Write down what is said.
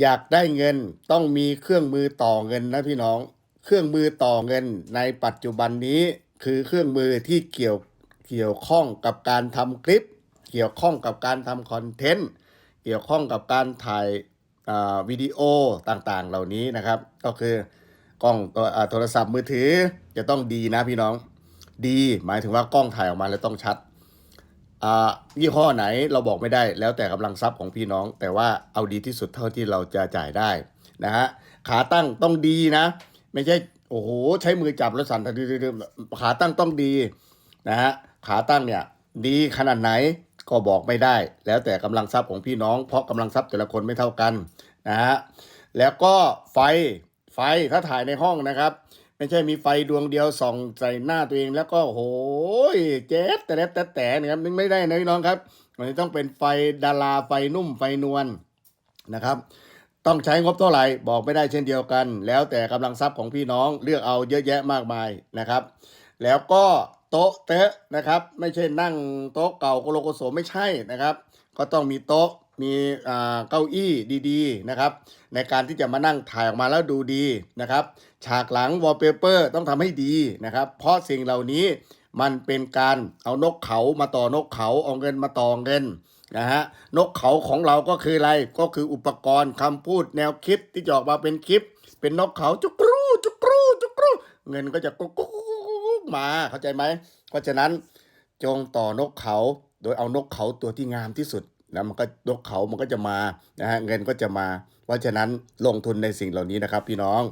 อยากได้เงินต้องมีเครื่องมือต่อเงินนะพี่น้อง เครื่องมือต่อเงินในปัจจุบันนี้คือเครื่องมือที่เกี่ยวเกี่ยวข้องกับการทำคลิป เกี่ยวข้องกับการทำคอนเทนต์เกี่ยวข้องกับการถ่ายาวิดีโอต่างๆ เหล่านี้นะครับ ก็คือกล้องตัวโทรศัพท์มือถือจะต้องดีนะพี่น้อง ดี หมายถึงว่ากล้องถ่ายออกมาแล้วต้องชัด ยี่ห้อไหนเราบอกไม่ได้ แล้วแต่กำลังทรัพย์ของพี่น้อง แต่ว่าเอาดีที่สุดเท่าที่เราจะจ่ายได้นะฮะขาตั้งต้องดีนะ ไม่ใช่โอ้โหใช้มือจับแล้วสั่นทันทีขาตั้งต้องดีนะฮะขาตั้งเนี่ยดีขนาดไหนก็บอกไม่ได้ แล้วแต่กำลังทรัพย์ของพี่น้อง เพราะกำลังทรัพย์แต่ละคนไม่เท่ากันนะฮะแล้วก็ไฟไฟถ้าถ่ายในห้องนะครับ ไม่ใช่มีไฟดวงเดียวส่องใส่หน้าตัวเองแล้วก็โอ้โหเจ๊แต่แต่แต่แต่นะครับไม่ได้นะพี่น้องครับ มันต้องเป็นไฟดาราไฟนุ่มไฟนวลนะครับ ต้องใช้งบเท่าไหร่บอกไม่ได้เช่นเดียวกัน แล้วแต่กำลังทรัพย์ของพี่น้องเลือกเอาเยอะแยะมากมายนะครับ แล้วก็โต๊ะเตะนะครับ ไม่ใช่นั่งโต๊ะเก่าโกโลโกโสไม่ใช่นะครับ ก็ต้องมีโต๊ะ มีอ่าเก้าอี้ดีๆนะครับ ในการที่จะมานั่งถ่ายออกมาแล้วดูดีนะครับ ฉากหลังวอลเปเปอร์ต้องทำให้ดีนะครับ เพราะสิ่งเหล่านี้มันเป็นการเอานกเขามาต่อนกเขาเอาเงินมาต่อเงินนะฮะนกเขาของเราก็คืออะไรก็คืออุปกรณ์คำพูดแนวคิดที่จะออกมาเป็นคลิป เป็นนกเขาจุกรูจุกรูจุกรูเงินก็จะกุ๊กกุ๊กกุ๊กกุ๊กกุ๊กมาเข้าใจไหมเพราะฉะนั้นจงต่อนกเขาโดยเอานกเขาตัวที่งามที่สุด นะมันก็นกเขามันก็จะมานะฮะเงินก็จะมา เพราะฉะนั้นลงทุนในสิ่งเหล่านี้นะครับ พี่น้อง